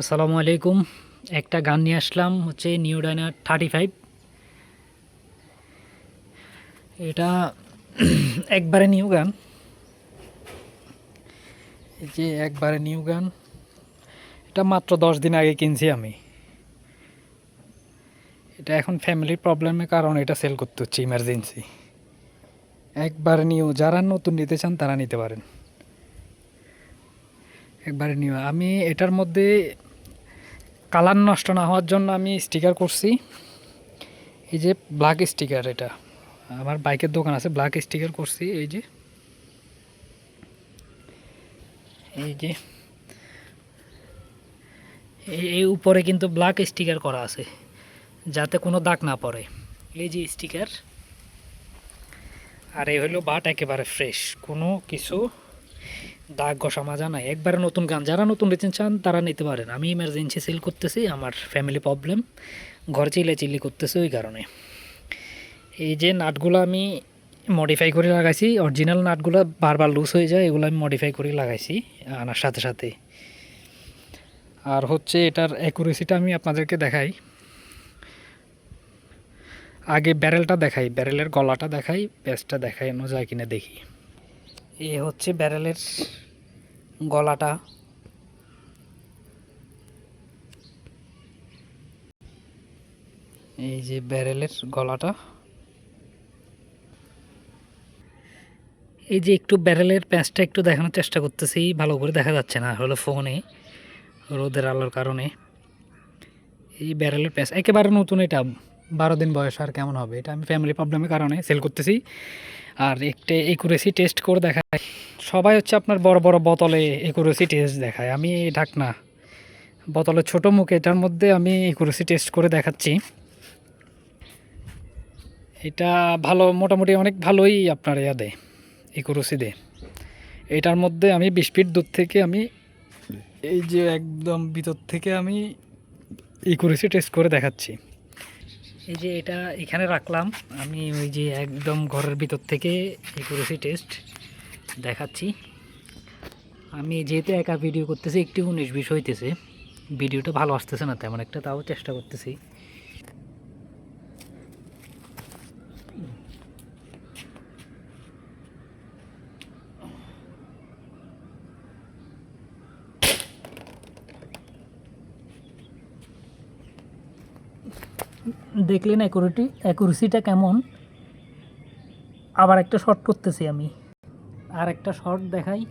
আসসালামু আলাইকুম। একটা গান নিয়ে আসলাম, হচ্ছে নিউ ডাইনার থার্টি ফাইভ এটা একবারে নিউ গান। যে একবারে নিউ গান, এটা মাত্র দশ দিন আগে কিনছি আমি। এটা এখন ফ্যামিলির প্রবলেমের কারণে এটা সেল করতে হচ্ছে ইমার্জেন্সি একবারে নিউ যারা নতুন নিতে চান তারা নিতে পারেন। একবারে নিউ আমি এটার মধ্যে কালার নষ্ট না হওয়ার জন্য আমি স্টিকার করছি। এই যে ব্ল্যাক স্টিকার এটা। আমার বাইকের দোকান আছে ব্ল্যাক স্টিকার করছি, এই যে। এই যে। এই উপরে কিন্তু ব্ল্যাক স্টিকার করা আছে, যাতে কোনো দাগ না পড়ে। এই যে স্টিকার আর এই হলো বাট একেবারে ফ্রেশ কোনো কিছু দাগ ঘষা মাজা নাই। একবারে নতুন গান, যারা নতুন নিতে চান, তারা নিতে পারেন। আমি ইমার্জেন্সি সেল করতেছি, আমার ফ্যামিলি প্রবলেম ঘর চিলে চিল্লি করতেছে ওই কারণে। এই যে নাটগুলো আমি মডিফাই করে লাগাইছি অরিজিনাল নাটগুলো বারবার লুজ হয়ে যায়, এগুলো আমি মডিফাই করে লাগাইছি আনার সাথে সাথে। আর হচ্ছে এটার অ্যাকুরেসিটা আমি আপনাদেরকে দেখাই। আগে ব্যারেলটা দেখাই ব্যারেলের গলাটা দেখাই দেখাই অন্য যায় কিনা দেখি। এ হচ্ছে ব্যারেলের গলাটা। এই যে ব্যারেলের গলাটা। এই যে একটু ব্যারেলের প্যাঁচটা একটু দেখানোর চেষ্টা করতেছি, ভালো করে দেখা যাচ্ছে না হলো ফোনে, রোদের আলোর কারণে। এই ব্যারেলের প্যাঁচ, একেবারে নতুন এটা, বারো দিন বয়স আর কেমন হবে? এটা আমি ফ্যামিলি প্রবলেমের কারণে সেল করতেছি। আর একটা একুরেসি টেস্ট করে দেখায়। সবাই হচ্ছে আপনার বড় বড় বোতলে একুরেসি টেস্ট দেখায়। আমি ঢাকনা বোতলের ছোট মুখ, এটার মধ্যে আমি একুরেসি টেস্ট করে দেখাচ্ছি। এটা ভালো, মোটামুটি অনেক ভালোই আপনার ইয়া দেয় একুরেসি দেয়। এটার মধ্যে আমি বিশ ফিট দূর থেকে আমি এই যে একদম ভিতর থেকে আমি একুরেসি টেস্ট করে দেখাচ্ছি। এই যে এটা এখানে রাখলাম। আমি ওই যে একদম ঘরের ভিতর থেকে করেছি টেস্ট দেখাচ্ছি। আমি যেহেতু একা ভিডিও করতেছি, একটি উনিশ বিশ হইতেছে। ভিডিওটা ভালো আসতেছে না তেমন একটা, তাও চেষ্টা করতেছি। দেখলেন অ্যাকুরেটি অ্যাকুরেসিটা কেমন? আবার একটা শর্ট করতেছি আমি। আর একটা শর্ট দেখাই।